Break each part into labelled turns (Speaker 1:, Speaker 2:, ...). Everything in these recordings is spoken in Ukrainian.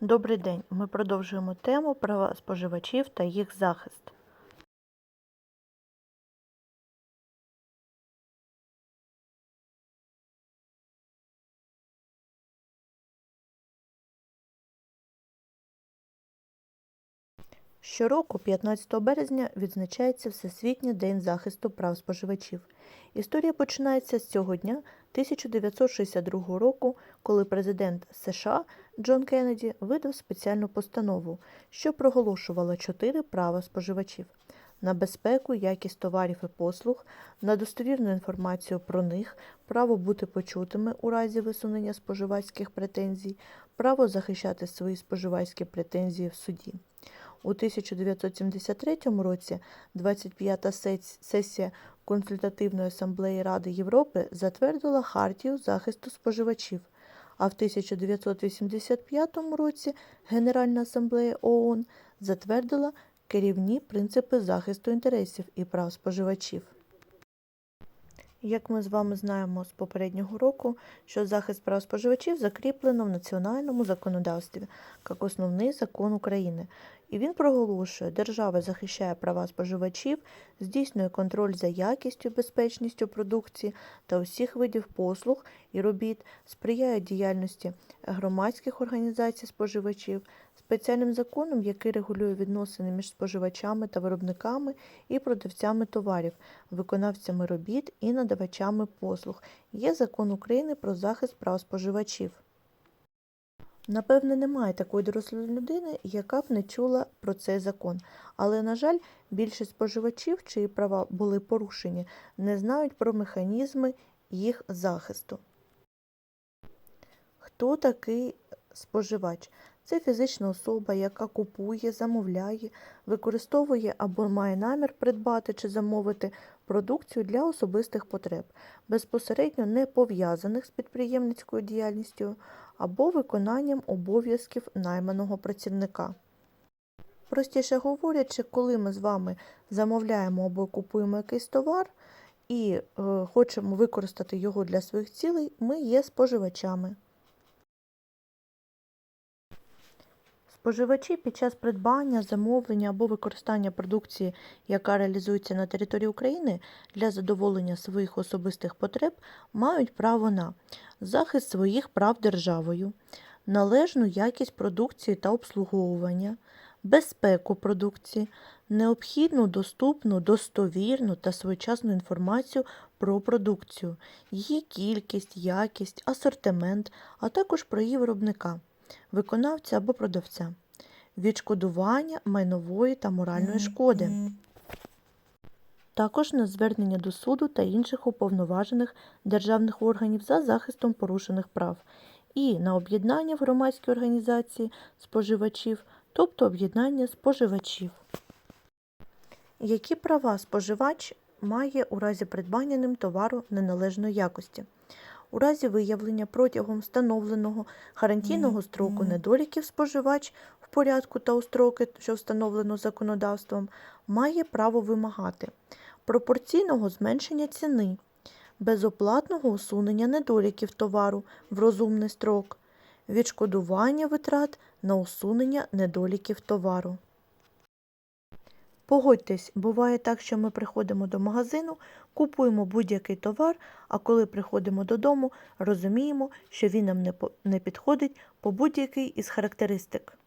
Speaker 1: Добрий день. Ми продовжуємо тему права споживачів та їх захист. Щороку, 15 березня, відзначається Всесвітній день захисту прав споживачів. Історія починається з цього дня 1962 року, коли президент США Джон Кеннеді видав спеціальну постанову, що проголошувала чотири права споживачів на безпеку, якість товарів і послуг, на достовірну інформацію про них, право бути почутими у разі висунення споживацьких претензій, право захищати свої споживацькі претензії в суді. У 1973 році 25-та сесія Консультативної асамблеї Ради Європи затвердила Хартію захисту споживачів, а в 1985 році Генеральна асамблея ООН затвердила керівні принципи захисту інтересів і прав споживачів. Як ми з вами знаємо з попереднього року, що захист прав споживачів закріплено в національному законодавстві як основний закон України, і він проголошує, держава захищає права споживачів, здійснює контроль за якістю, безпечністю продукції та усіх видів послуг і робіт, сприяє діяльності громадських організацій споживачів, спеціальним законом, який регулює відносини між споживачами та виробниками і продавцями товарів, виконавцями робіт і надавачами послуг. Є закон України про захист прав споживачів. Напевне, немає такої дорослої людини, яка б не чула про цей закон. Але, на жаль, більшість споживачів, чиї права були порушені, не знають про механізми їх захисту. Хто такий споживач? Це фізична особа, яка купує, замовляє, використовує або має намір придбати чи замовити продукцію для особистих потреб, безпосередньо не пов'язаних з підприємницькою діяльністю або виконанням обов'язків найманого працівника. Простіше говорячи, коли ми з вами замовляємо або купуємо якийсь товар і е, хочемо використати його для своїх цілей, ми є споживачами. Споживачі під час придбання, замовлення або використання продукції, яка реалізується на території України для задоволення своїх особистих потреб, мають право на захист своїх прав державою, належну якість продукції та обслуговування, безпеку продукції, необхідну, доступну, достовірну та своєчасну інформацію про продукцію, її кількість, якість, асортимент, а також про її виробника виконавця або продавця, відшкодування майнової та моральної шкоди, також на звернення до суду та інших уповноважених державних органів за захистом порушених прав, і на об'єднання в громадській організації споживачів, тобто об'єднання споживачів. Які права споживач має у разі придбання ним товару неналежної якості? У разі виявлення протягом встановленого гарантійного строку недоліків споживач в порядку та у строки, що встановлено законодавством, має право вимагати пропорційного зменшення ціни, безоплатного усунення недоліків товару в розумний строк, відшкодування витрат на усунення недоліків товару. Погодьтесь, буває так, що ми приходимо до магазину, купуємо будь-який товар, а коли приходимо додому, розуміємо, що він нам не, підходить по будь-який із характеристик.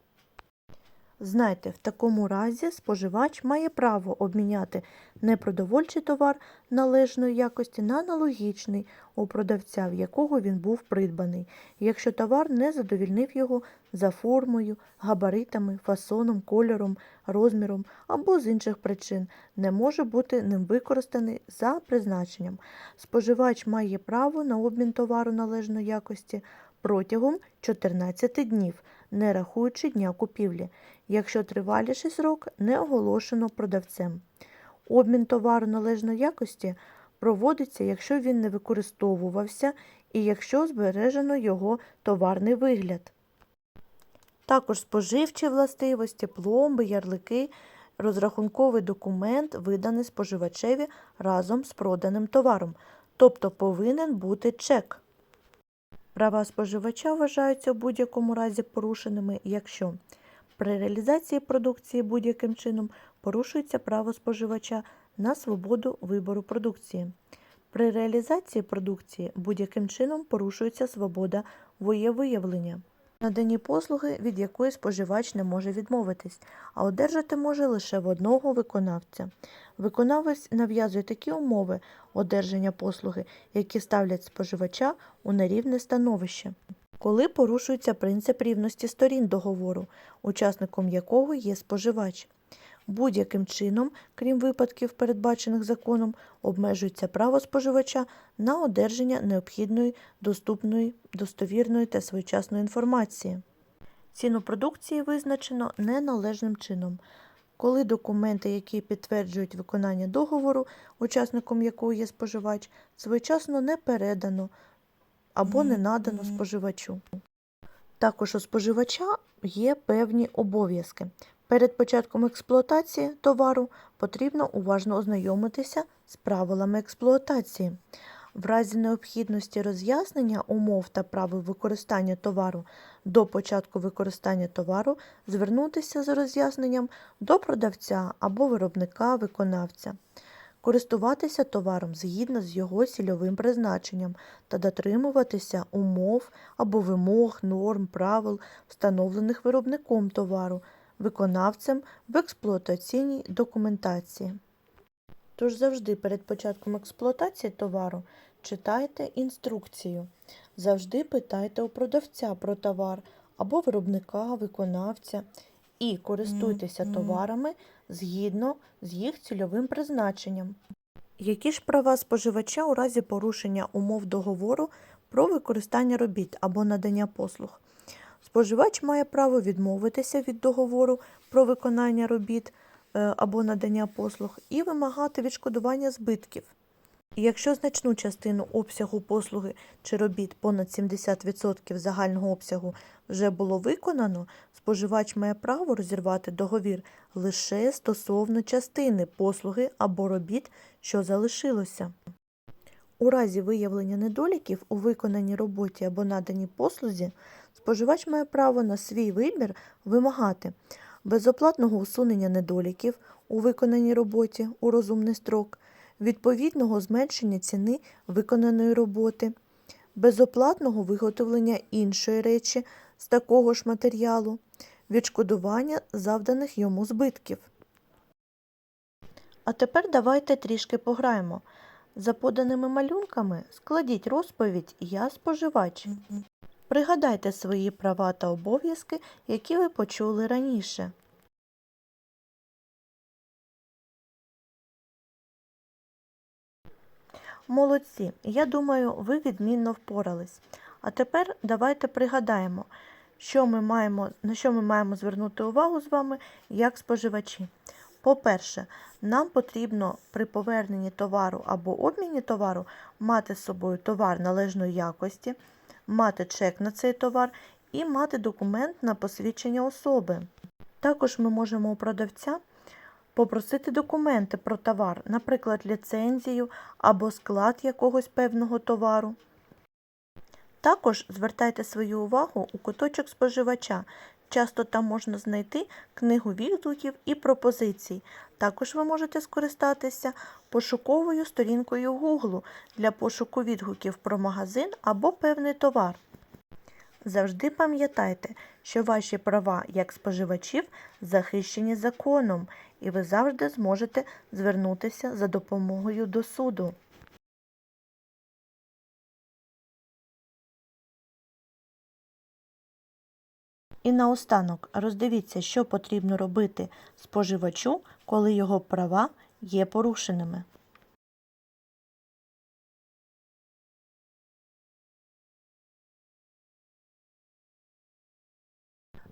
Speaker 1: Знайте, в такому разі споживач має право обміняти непродовольчий товар належної якості на аналогічний у продавця, в якого він був придбаний, якщо товар не задовільнив його за формою, габаритами, фасоном, кольором, розміром або з інших причин, не може бути ним використаний за призначенням. Споживач має право на обмін товару належної якості протягом 14 днів, не рахуючи дня купівлі, якщо триваліший срок не оголошено продавцем. Обмін товару належної якості проводиться, якщо він не використовувався і якщо збережено його товарний вигляд. Також споживчі властивості, пломби, ярлики, розрахунковий документ виданий споживачеві разом з проданим товаром, тобто повинен бути чек. Права споживача вважаються в будь-якому разі порушеними, якщо при реалізації продукції будь-яким чином порушується право споживача на свободу вибору продукції. При реалізації продукції будь-яким чином порушується свобода воєвиявлення. Надані послуги, від якої споживач не може відмовитись, а одержати може лише в одного виконавця. Виконавець нав'язує такі умови одержання послуги, які ставлять споживача у нерівне становище. Коли порушується принцип рівності сторін договору, учасником якого є споживач. Будь-яким чином, крім випадків, передбачених законом, обмежується право споживача на одержання необхідної, доступної, достовірної та своєчасної інформації. Ціну продукції визначено неналежним чином. Коли документи, які підтверджують виконання договору, учасником якого є споживач, своєчасно не передано або не надано споживачу. Також у споживача є певні обов'язки. Перед початком експлуатації товару потрібно уважно ознайомитися з правилами експлуатації. В разі необхідності роз'яснення умов та правил використання товару до початку використання товару звернутися з роз'ясненням до продавця або виробника виконавця. Користуватися товаром згідно з його цільовим призначенням та дотримуватися умов або вимог, норм, правил, встановлених виробником товару, виконавцем в експлуатаційній документації. Тож завжди перед початком експлуатації товару читайте інструкцію. Завжди питайте у продавця про товар або виробника, виконавця і користуйтеся товарами згідно з їх цільовим призначенням. Які ж права споживача у разі порушення умов договору про використання робіт або надання послуг? Споживач має право відмовитися від договору про виконання робіт е, або надання послуг і вимагати відшкодування збитків. Якщо значну частину обсягу послуги чи робіт понад 70% загального обсягу вже було виконано, споживач має право розірвати договір лише стосовно частини послуги або робіт, що залишилося. У разі виявлення недоліків у виконаній роботі або наданій послузі, споживач має право на свій вибір вимагати безоплатного усунення недоліків у виконаній роботі у розумний строк, відповідного зменшення ціни виконаної роботи, безоплатного виготовлення іншої речі з такого ж матеріалу, відшкодування завданих йому збитків. А тепер давайте трішки пограємо. За поданими малюнками складіть розповідь Я споживач. Пригадайте свої права та обов'язки, які ви почули раніше. Молодці, я думаю, ви відмінно впорались. А тепер давайте пригадаємо, що ми маємо, на що ми маємо звернути увагу з вами як споживачі. По-перше, нам потрібно при поверненні товару або обміні товару мати з собою товар належної якості, мати чек на цей товар і мати документ на посвідчення особи. Також ми можемо у продавця попросити документи про товар, наприклад, ліцензію або склад якогось певного товару. Також звертайте свою увагу у куточок споживача. Часто там можна знайти книгу відгуків і пропозицій. Також ви можете скористатися пошуковою сторінкою Google для пошуку відгуків про магазин або певний товар. Завжди пам'ятайте, що ваші права як споживачів захищені законом, і ви завжди зможете звернутися за допомогою до суду. І наостанок роздивіться, що потрібно робити споживачу, коли його права є порушеними.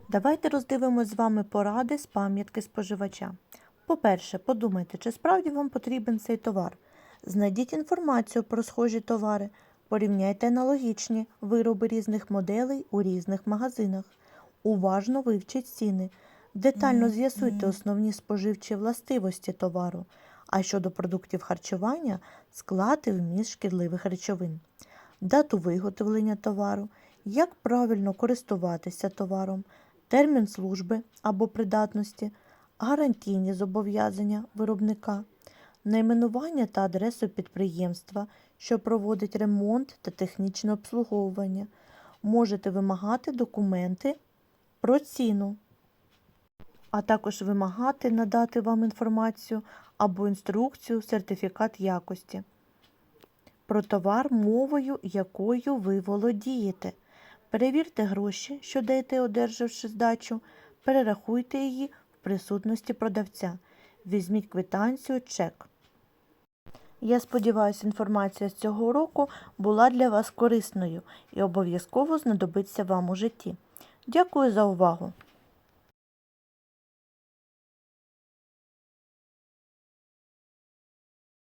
Speaker 1: Давайте роздивимось з вами поради з пам'ятки споживача. По-перше, подумайте, чи справді вам потрібен цей товар. Знайдіть інформацію про схожі товари, порівняйте аналогічні вироби різних моделей у різних магазинах. Уважно вивчіть ціни. Детально з'ясуйте основні споживчі властивості товару, а щодо продуктів харчування склад і вміст шкідливих речовин. дату виготовлення товару, як правильно користуватися товаром, термін служби або придатності, гарантійні зобов'язання виробника, найменування та адресу підприємства, що проводить ремонт та технічне обслуговування. Можете вимагати документи про ціну, а також вимагати надати вам інформацію або інструкцію, сертифікат якості про товар мовою, якою ви володієте. Перевірте гроші, що даєте, одержавши здачу, перерахуйте її в присутності продавця. Візьміть квитанцію, чек. Я сподіваюся, інформація з цього уроку була для вас корисною і обов'язково знадобиться вам у житті. Дякую за увагу!